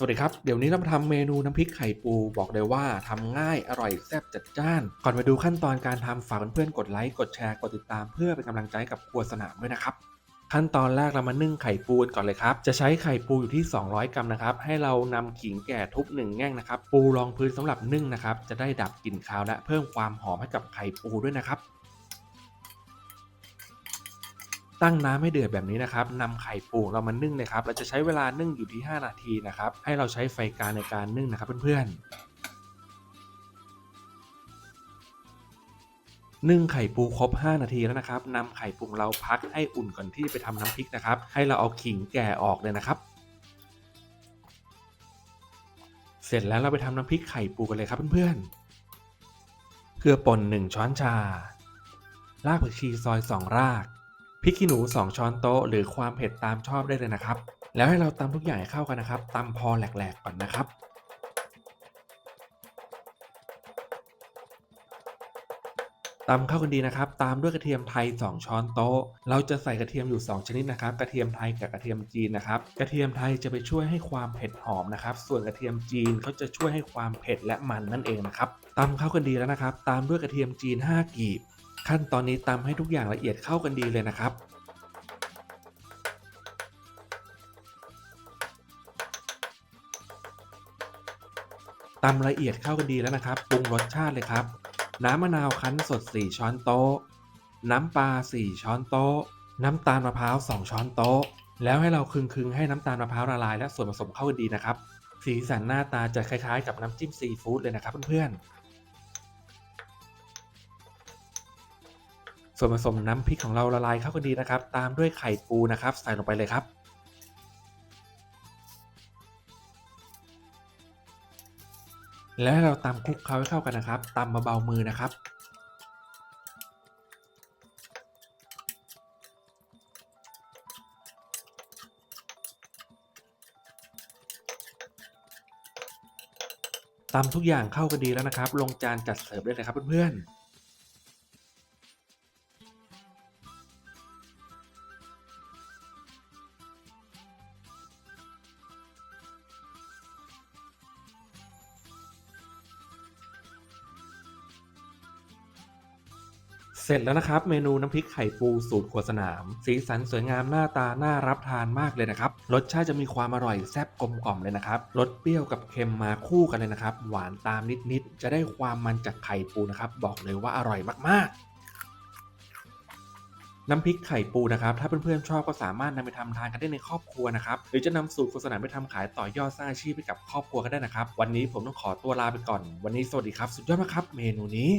สวัสดีครับ เดี๋ยวนี้เรามาทำเมนูน้ำพริกไข่ปูบอกเลยว่าทำง่ายอร่อยแซ่บจัดจ้าน ก่อนไปดูขั้นตอนการทำฝากเพื่อนๆกดไลค์กดแชร์กดติดตามเพื่อเป็นกำลังใจกับครัวสนามด้วยนะครับ ขั้นตอนแรกเรามานึ่งไข่ปูกันก่อนเลยครับ จะใช้ไข่ปูอยู่ที่ 200 กรัมนะครับ ให้เรานำขิงแก่ทุบหนึ่งแง่งนะครับ ปูรองพื้นสำหรับนึ่งนะครับ จะได้ดับกลิ่นคาวและเพิ่มความหอมให้กับไข่ปูด้วยนะครับ ตั้งน้ำให้เดือดแบบนี้นะครับนำไข่ปูเรามานึ่งเลยครับเราจะใช้เวลานึ่งอยู่ที่ 5 นาทีนะครับ ให้เราใช้ไฟกลางในการนึ่งนะครับเพื่อนนึ่งไข่ปูครบ 5 นาทีแล้วนะครับนำไข่ปูเราพักให้อุ่นก่อนที่ไปทำน้ำพริกนะครับ ให้เราเอาขิงแก่ออกเลยนะครับ เสร็จแล้วเราไปทำน้ำพริกไข่ปูกันเลยครับเพื่อนๆเกลือป่น1ช้อนชารากผักชีซอย 2 ราก พริกขี้หนู 2 ช้อนโต๊ะหรือความเผ็ดตามชอบได้เลยนะครับ แล้วให้เราตำทุกอย่างให้เข้ากันนะครับตำพอแหลกๆก่อนนะครับตำเข้ากันดีนะครับ ตามด้วยกระเทียมไทย 2 ช้อนโต๊ะ เราจะใส่กระเทียมอยู่ 2 ชนิดนะครับ กระเทียมไทยกับกระเทียมจีนนะครับ กระเทียมไทยจะไปช่วยให้ความเผ็ดหอมนะครับ ส่วนกระเทียมจีนเขาจะช่วยให้ความเผ็ดและมันนั่นเองนะครับตำเข้ากันดีแล้วนะครับ ตามด้วยกระเทียมจีน 5 กีบ ขั้นตอนนี้ตำให้ทุกอย่างละเอียดเข้ากันดีเลยนะครับ ตำละเอียดเข้ากันดีแล้วนะครับ ปรุงรสชาติเลยครับ น้ำมะนาวคั้นสด 4 ช้อนโต๊ะ น้ำปลา 4 ช้อนโต๊ะ น้ำตาลมะพร้าว 2 ช้อนโต๊ะ แล้วให้เราคึงๆให้น้ำตาลมะพร้าวละลายและส่วนผสมเข้ากันดีนะครับ สีสันหน้าตาจะคล้ายๆ กับน้ำจิ้มซีฟู้ดเลยนะครับเพื่อนๆ ส่วนผสมน้ำพริกของเราละลายเข้ากันดีนะครับ ตามด้วยไข่ปูนะครับ ใส่ลงไปเลยครับ แล้วเราตำคลุกเคล้าให้เข้ากันนะครับตำเบาๆมือนะครับตำทุกอย่างเข้ากันดีแล้วนะครับ ลงจานจัดเสิร์ฟได้เลยครับเพื่อนๆ เสร็จแล้วนะครับ เมนูน้ำพริกไข่ปูสูตรครัวสนาม สีสันสวยงามหน้าตาน่ารับทานมากเลยนะครับ รสชาติจะมีความอร่อยแซ่บกลมกล่อมเลยนะครับรสเปรี้ยวกับเค็มมาคู่กันเลยนะครับ หวานตามนิดๆจะได้ความมันจากไข่ปูนะครับ บอกเลยว่าอร่อยมากๆน้ำพริกไข่ปูนะครับ ถ้าเพื่อนๆชอบก็สามารถนำไปทำทานกันได้ในครอบครัวนะครับ หรือจะนำสูตรโฆษณาไปทำขายต่อยอดสร้างอาชีพให้กับครอบครัวก็ได้นะครับ วันนี้ผมต้องขอตัวลาไปก่อน วันนี้สวัสดีครับ สุดยอดมากครับ เมนูนี้